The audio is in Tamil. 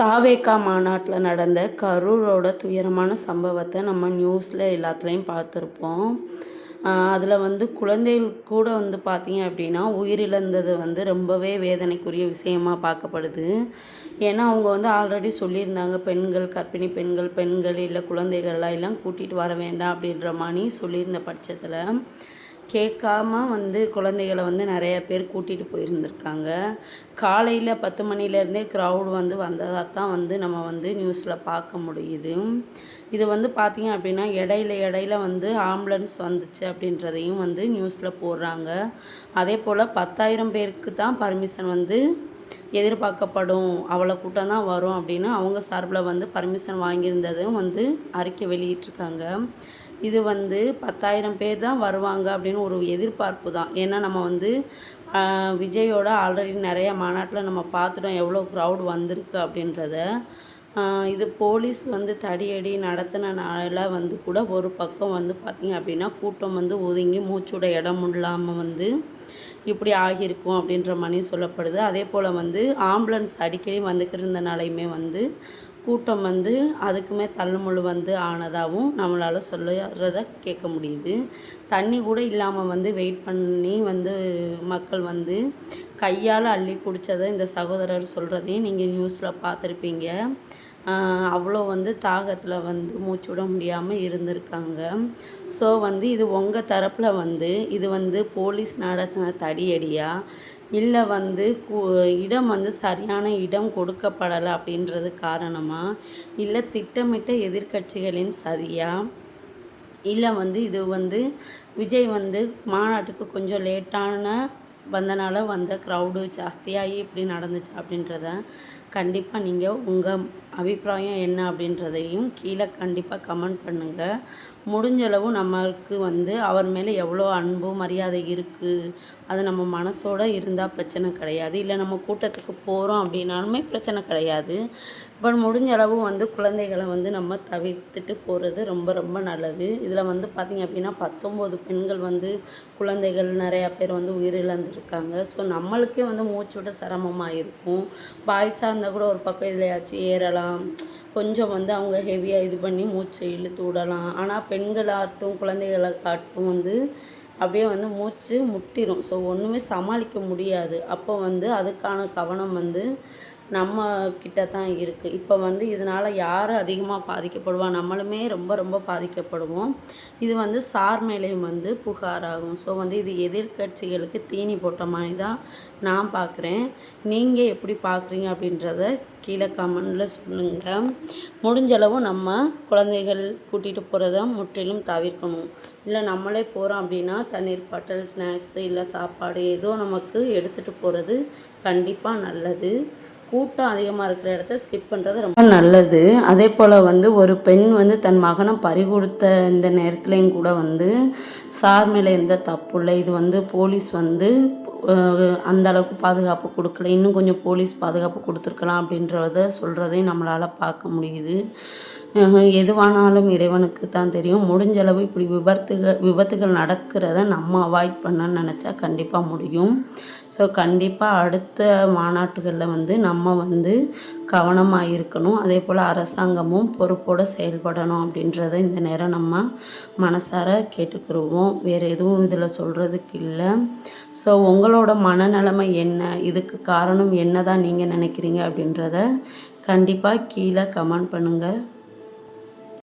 தாவேக்கா மாநாட்டில் நடந்த கரூரோட துயரமான சம்பவத்தை நம்ம நியூஸில் எல்லாத்துலேயும் பார்த்துருப்போம். அதில் வந்து குழந்தைகள் கூட வந்து பார்த்தீங்க அப்படின்னா உயிரிழந்தது வந்து ரொம்பவே வேதனைக்குரிய விஷயமா பார்க்கப்படுது. ஏன்னா அவங்க வந்து ஆல்ரெடி சொல்லியிருந்தாங்க பெண்கள் கர்ப்பிணி பெண்கள் பெண்கள் இல்லை குழந்தைகள்லாம் எல்லாம் கூட்டிகிட்டு வர வேண்டாம் அப்படின்ற மாதிரி சொல்லியிருந்த பட்சத்தில் கேட்காம வந்து குழந்தைகளை வந்து நிறைய பேர் கூட்டிகிட்டு போயிருந்திருக்காங்க. காலையில் பத்து மணிலேருந்தே க்ரௌட் வந்து வந்ததாக தான் வந்து நம்ம வந்து நியூஸில் பார்க்க முடியுது. இது வந்து பார்த்திங்க அப்படின்னா இடையில இடையில வந்து ஆம்புலன்ஸ் வந்துச்சு அப்படின்றதையும் வந்து நியூஸில் போடுறாங்க. அதே போல் பத்தாயிரம் பேருக்கு தான் பர்மிஷன் வந்து எதிர்பார்க்கப்படும். அவ்வளோ கூட்டம் தான் வரும் அப்படின்னு அவங்க சார்பில் வந்து பர்மிஷன் வாங்கியிருந்ததும் வந்து அறிக்கை வெளியிட்டிருக்காங்க. இது வந்து பத்தாயிரம் பேர் தான் வருவாங்க அப்படின்னு ஒரு எதிர்பார்ப்பு தான். ஏன்னா நம்ம வந்து விஜயோட ஆல்ரெடி நிறைய மாநாட்டில் நம்ம பார்த்துட்டோம் எவ்வளோ க்ரௌட் வந்திருக்கு அப்படின்றத. இது போலீஸ் வந்து தடியடி நடத்தினால வந்து கூட ஒரு பக்கம் வந்து பார்த்திங்க அப்படின்னா கூட்டம் வந்து ஒதுங்கி மூச்சுட இடம் இல்லாமல் வந்து இப்படி ஆகியிருக்கும் அப்படின்ற மாதிரி சொல்லப்படுது. அதே போல் வந்து ஆம்புலன்ஸ் அடிக்கடி வந்துக்கிட்டு இருந்தனாலையுமே வந்து கூட்டம் வந்து அதுக்குமே தள்ளுமுள்ளு வந்து ஆனதாகவும் நம்மளால் சொல்லுறத கேட்க முடியுது. தண்ணி கூட இல்லாமல் வந்து வெயிட் பண்ணி வந்து மக்கள் வந்து கையால் அள்ளி குடித்ததை இந்த சகோதரர் சொல்கிறதையும் நீங்கள் நியூஸில் பார்த்துருப்பீங்க. அவ்வளோ வந்து தாகத்தில் வந்து மூச்சு விட முடியாமல் இருந்திருக்காங்க. ஸோ வந்து இது உங்கள் தரப்பில் வந்து இது வந்து போலீஸ் நடத்தின தடியடியா? இல்லை வந்து கு இடம் வந்து சரியான இடம் கொடுக்கப்படலை அப்படின்றது காரணமாக இல்லை திட்டமிட்ட எதிர்க்கட்சிகளின் சதியா? இல்லை வந்து இது வந்து விஜய் வந்து மாநாட்டுக்கு கொஞ்சம் லேட்டான வந்தனால வந்த க்ரௌடு ஜாஸ்தியாகி இப்படி நடந்துச்சு அப்படின்றத கண்டிப்பாக நீங்கள் உங்கள் அபிப்பிராயம் என்ன அப்படின்றதையும் கீழே கண்டிப்பாக கமெண்ட் பண்ணுங்கள் முடிஞ்சளவு நம்மளுக்கு வந்து அவர் மேலே எவ்வளோ அன்பு மரியாதை இருக்குது அது நம்ம மனசோட இருந்தால் பிரச்சனை கிடையாது. இல்லை நம்ம கூட்டத்துக்கு போகிறோம் அப்படின்னாலுமே பிரச்சனை கிடையாது. பட் முடிஞ்ச அளவு வந்து குழந்தைகளை வந்து நம்ம தவிர்த்துட்டு போகிறது ரொம்ப ரொம்ப நல்லது. இதில் வந்து பார்த்திங்க அப்படின்னா பத்தொம்போது பெண்கள் வந்து குழந்தைகள் நிறையா பேர் வந்து உயிரிழந்து இருக்காங்க ஸோ நம்மளுக்கே வந்து மூச்சோட சிரமமாக இருக்கும் பாய்ஸாக இருந்தால் கூட ஒரு பக்கம் இதுலையாச்சும் ஏறலாம். கொஞ்சம் வந்து அவங்க ஹெவியாக இது பண்ணி மூச்சை இழுத்து விடலாம். ஆனால் பெண்களாகட்டும் குழந்தைகளாகட்டும் வந்து அப்படியே வந்து மூச்சு முட்டிடும் ஸோ ஒன்றுமே சமாளிக்க முடியாது. அப்போ வந்து அதுக்கான கவனம் வந்து நம்ம கிட்ட தான் இருக்குது இப்போ வந்து இதனால் யார் அதிகமாக பாதிக்கப்படுவா? நம்மளுமே ரொம்ப ரொம்ப பாதிக்கப்படுவோம். இது வந்து சார் மேலேயும் வந்து புகாராகும் ஸோ வந்து இது எதிர்க்கட்சிகளுக்கு தீனி போட்ட மாதிரி தான் நான் பார்க்குறேன் நீங்கள் எப்படி பார்க்குறீங்க அப்படின்றத கீழே கமெண்டில் சொல்லுங்கள் முடிஞ்சளவு நம்ம குழந்தைகள் கூட்டிகிட்டு போகிறத முற்றிலும் தவிர்க்கணும். இல்லை நம்மளே போகிறோம் அப்படின்னா தண்ணீர் பாட்டில் ஸ்நாக்ஸு இல்லை சாப்பாடு ஏதோ நமக்கு எடுத்துகிட்டு போகிறது கண்டிப்பாக நல்லது. கூட்டம் அதிகமாக இருக்கிற இடத்த ஸ்கிப் பண்ணுறது ரொம்ப நல்லது. அதே போல் வந்து ஒரு பெண் வந்து தன் மகனை பறிகொடுத்த இந்த நேரத்துலையும் கூட வந்து சார் மேலே எந்த தப்பு இல்லை. இது வந்து போலீஸ் வந்து அந்த அளவுக்கு பாதுகாப்பு கொடுக்கல. இன்னும் கொஞ்சம் போலீஸ் பாதுகாப்பு கொடுத்துருக்கலாம் அப்படின்றத சொல்கிறதையும் நம்மளால் பார்க்க முடியுது. எதுவானாலும் இறைவனுக்கு தான் தெரியும். முடிஞ்ச அளவு இப்படி விபத்துகள் விபத்துகள் நடக்கிறத நம்ம அவாய்ட் பண்ண நினச்சா கண்டிப்பாக முடியும். ஸோ கண்டிப்பாக அடுத்த மாநாட்டுகளில் வந்து நம்ம வந்து கவனமாக இருக்கணும். அதே போல் அரசாங்கமும் பொறுப்போடு செயல்படணும் அப்படின்றத இந்த நேரம் நம்ம மனசார கேட்டுக்கிருவோம். வேறு எதுவும் இதில் சொல்கிறதுக்கு இல்லை. ஸோ உங்களோட மனநிலைமை என்ன? இதுக்கு காரணம் என்ன தான் நீங்கள் நினைக்கிறீங்க அப்படின்றத கண்டிப்பாக கீழே கமெண்ட் பண்ணுங்கள்